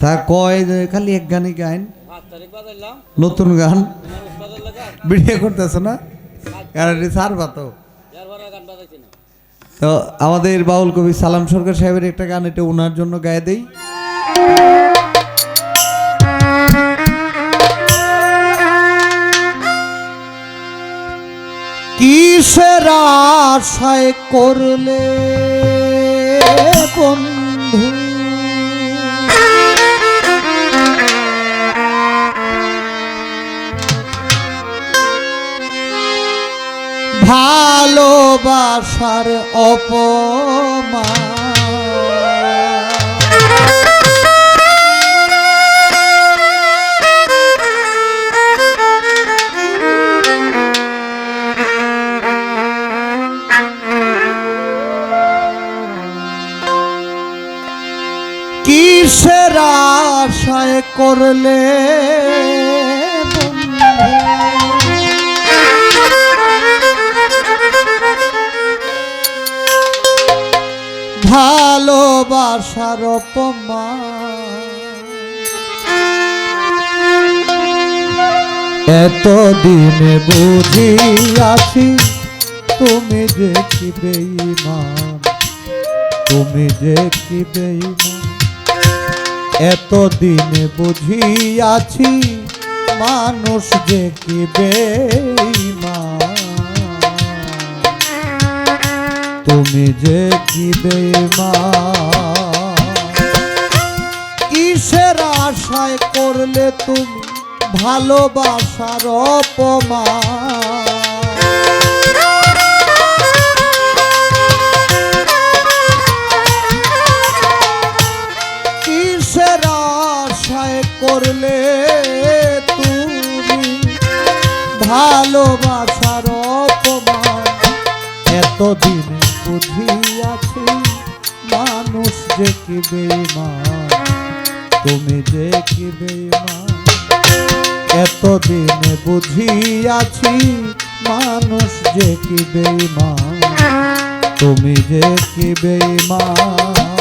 তা কয় যে খালি এক গানই গাইন। নতুন গান। বাজার করতেছে না? কারণ না। তো আমাদের বাউল কবি সালাম সরকার সাহেবের একটা গান এটা ওনার জন্য গায়ে দেই। কিসের আশায় করলে বন্ধু? ভালোবাসার অপমান। কিসের আশায় করলে ভালোবাসার অপমান এতদিনে বুঝিয়াছি, তুমি যে কি বেঈমান, তুমি যে কি বেঈমান। এতদিনে বুঝিয়াছি, মানুষ যে কি বেঈমান। তুমি যে কি বেঈমান কিসের আশায় করলে তুমি ভালোবাসার অপমা কিসের আশায় করলে তুমি ভালোবাসার অপমান। এতদিনে যে কি বেমান তুমি যে কি বেমান এতদিনে বুঝিয়াছি, মানুষ যে কি বেমান তুমি যে কি বেমান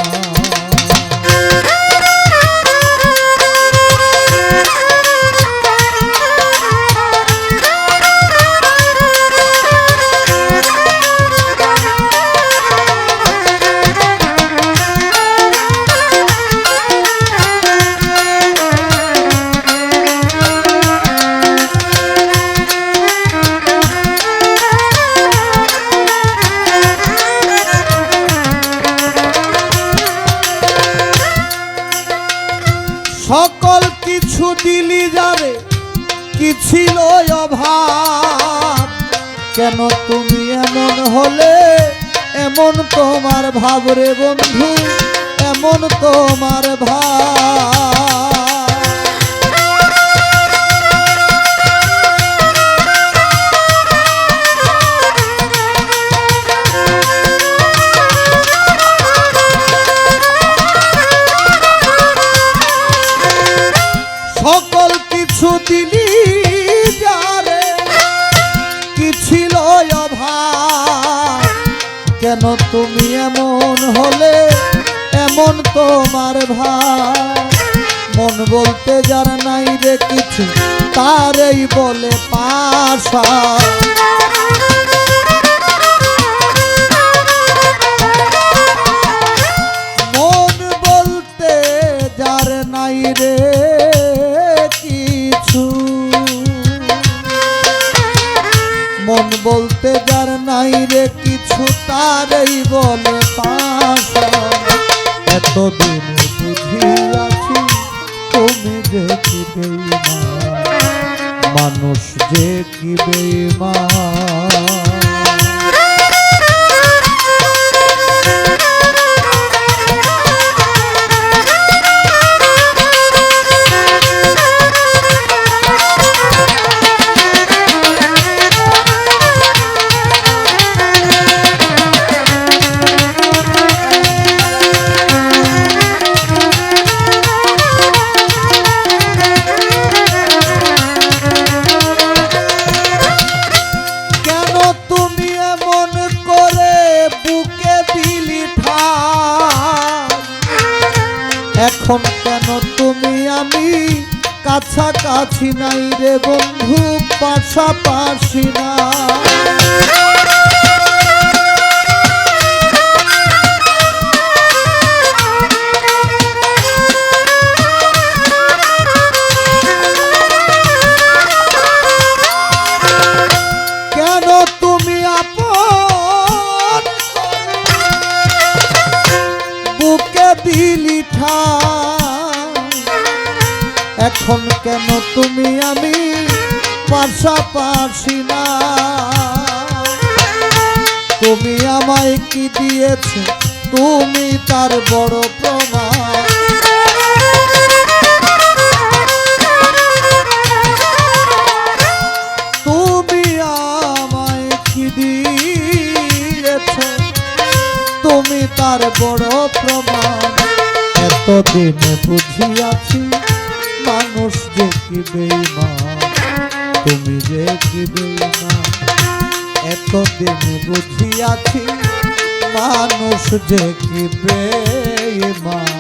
কেন তুমি এমন হলে এমন তোমার ভাব রে বন্ধু এমন তোমার ভাব। কেন তুমি এমন হলে? এমন তোমার ভাই মন বলতে যার নাই রে কিছু, তারই বলে পাশা। বুঝিয়াছি তুমি যে কি মানুষ যে কি বেইমান কাছাকাছি নাই রে বন্ধু পাশাপাশি না তুমি আমায় কি দিয়েছ? তুমি তার বড় প্রমাণ। তুমি আমায় কি দিয়েছ? তুমি তার বড় প্রমাণ। এতদিনে বুঝিয়াছি মানুষ যে কি তুমি যে কি এতদিনে বুঝিয়াছি মানুষ যে কি বেইমান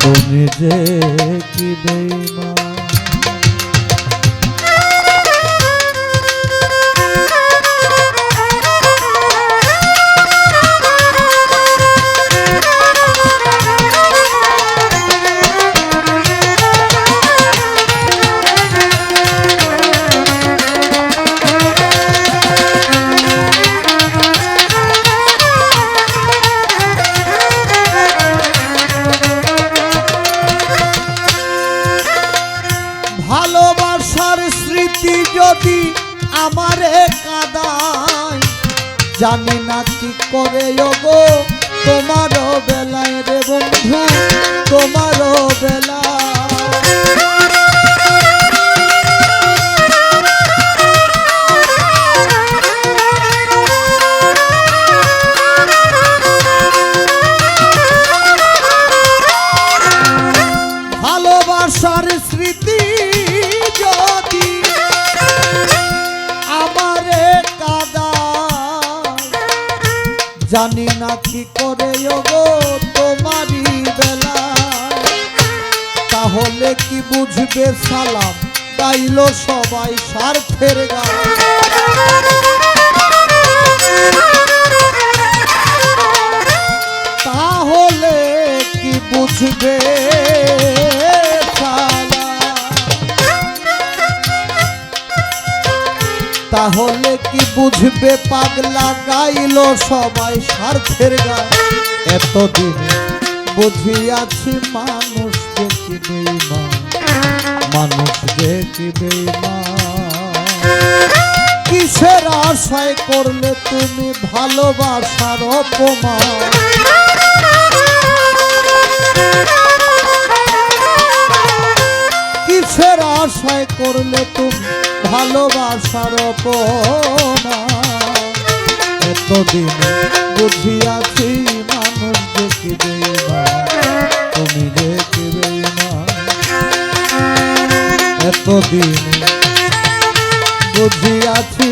তুমি যে কি বেইমান আমারে কাদায়। জানি না কি করে তোমারও বেলায় রে বন্ধু তোমারও বেলা জানি না কি করে তোমারই বেলা। তাহলে কি বুঝবে সালাম? তাইল সবাই স্বার্থের গান। তাহলে কি বুঝবে তাহলে কি বুঝবে পাগলা গাইলো সবাই স্বার্থের গান? এতদিন বুঝিয়াছি মানুষ বেইমান মানুষ বেইমান। কিসের আশায় করলে তুমি ভালোবাসার অপমান? কিসের আশায় করলে তুমি ভালোবাসার অপমান। এতদিন বুঝিয়াছি মানুষ বেইমান তুমি কি বেইমান। এতদিন বুঝিয়াছি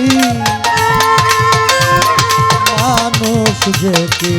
মানুষ যে কি